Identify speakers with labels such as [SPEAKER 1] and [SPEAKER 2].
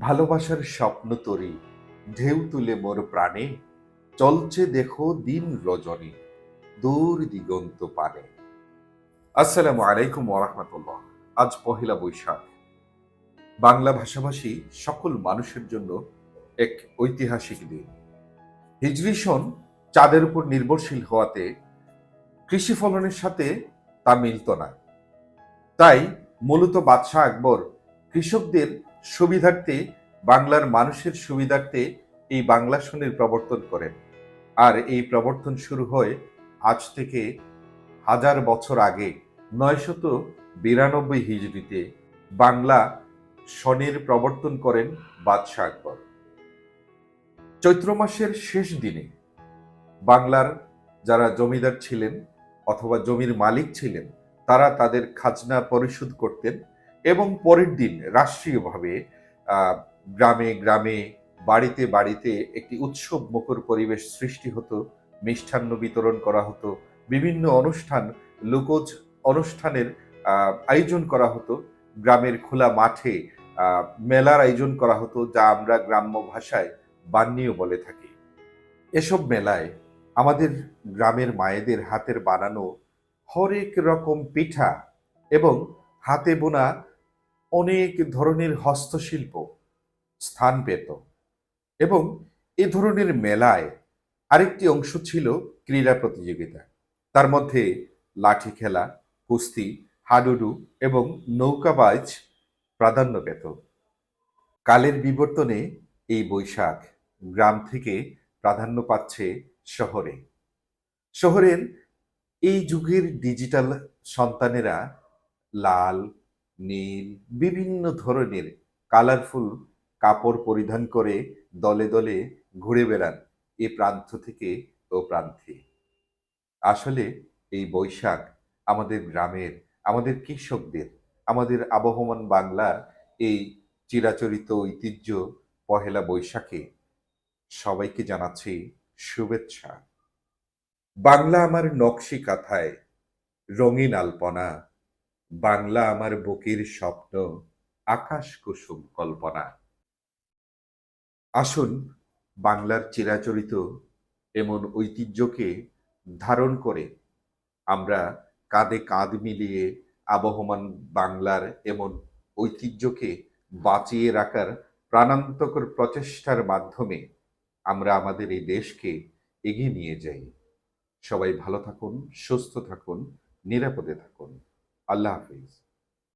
[SPEAKER 1] ভালোবাসার স্বপ্ন তরি, ঢেউ তুলে মোর প্রাণে, চলছে দেখো দিন রজনী, দূর দিগন্ত পানে। আসসালামু আলাইকুম ওরহমতুল্লাহ আজ পহেলা বৈশাখ। বাংলা ভাষাভাষী সকল মানুষের জন্য এক ঐতিহাসিক দিন। হিজরি সন চাঁদের উপর নির্ভরশীল হওয়াতে কৃষি ফলনের সাথে তা মিলত না। তাই মূলত বাদশাহ আকবর কৃষকদের সুবিধার্থে, বাংলার মানুষের সুবিধার্থে এই বাংলা সনের প্রবর্তন করেন। আর এই প্রবর্তন শুরু হয় আজ থেকে হাজার বছর আগে, নয়শত বিরানব্বই হিজড়িতে। বাংলা সনের প্রবর্তন করেন বাদশাহ আকবর। চৈত্র মাসের শেষ দিনে বাংলার যারা জমিদার ছিলেন অথবা জমির মালিক ছিলেন, তারা তাদের খাজনা পরিশোধ করতেন এবং পরের দিন রাষ্ট্রীয়ভাবে গ্রামে গ্রামে, বাড়িতে বাড়িতে একটি উৎসব মুখর পরিবেশ সৃষ্টি হতো, মিষ্টান্ন বিতরণ করা হতো, বিভিন্ন অনুষ্ঠান, লোকজ অনুষ্ঠানের আয়োজন করা হতো, গ্রামের খোলা মাঠে মেলার আয়োজন করা হতো, যা আমরা গ্রাম্য ভাষায় বান্নিও বলে থাকি। এসব মেলায় আমাদের গ্রামের মায়েদের হাতের বানানো হরেক রকম পিঠা এবং হাতে বোনা অনেক ধরনের হস্তশিল্প স্থান পেত এবং এ ধরনের মেলায় আরেকটি অংশ ছিল ক্রীড়া প্রতিযোগিতা। তার মধ্যে লাঠি খেলা, কুস্তি, হাডুডু এবং নৌকাবাজ প্রাধান্য পেত। কালের বিবর্তনে এই বৈশাখ গ্রাম থেকে প্রাধান্য পাচ্ছে শহরে। শহরের এই যুগের ডিজিটাল সন্তানেরা লাল নীল, বিভিন্ন ধরনের কালারফুল কাপড় পরিধান করে দলে দলে ঘুরে বেড়ান এ প্রান্ত থেকে ও প্রান্তে। আসলে এই বৈশাখ আমাদের গ্রামের, আমাদের কৃষকদের, আমাদের আবহমান বাংলা এই চিরাচরিত ঐতিহ্য পহেলা বৈশাখে সবাইকে জানাচ্ছি শুভেচ্ছা। বাংলা আমার নকশি কাথায় রঙিন আলপনা বাংলা আমার বুকের স্বপ্ন, আকাশ কুসুম কল্পনা। আসুন, বাংলার চিরাচরিত এমন ঐতিহ্যকে ধারণ করে আমরা কাঁধে কাঁধ মিলিয়ে আবহমান বাংলার এমন ঐতিহ্যকে বাঁচিয়ে রাখার প্রাণান্তকর প্রচেষ্টার মাধ্যমে আমরা আমাদের এই দেশকে এগিয়ে নিয়ে যাই। সবাই ভালো থাকুন, সুস্থ থাকুন, নিরাপদে থাকুন। আল্লাহ হাফিজ।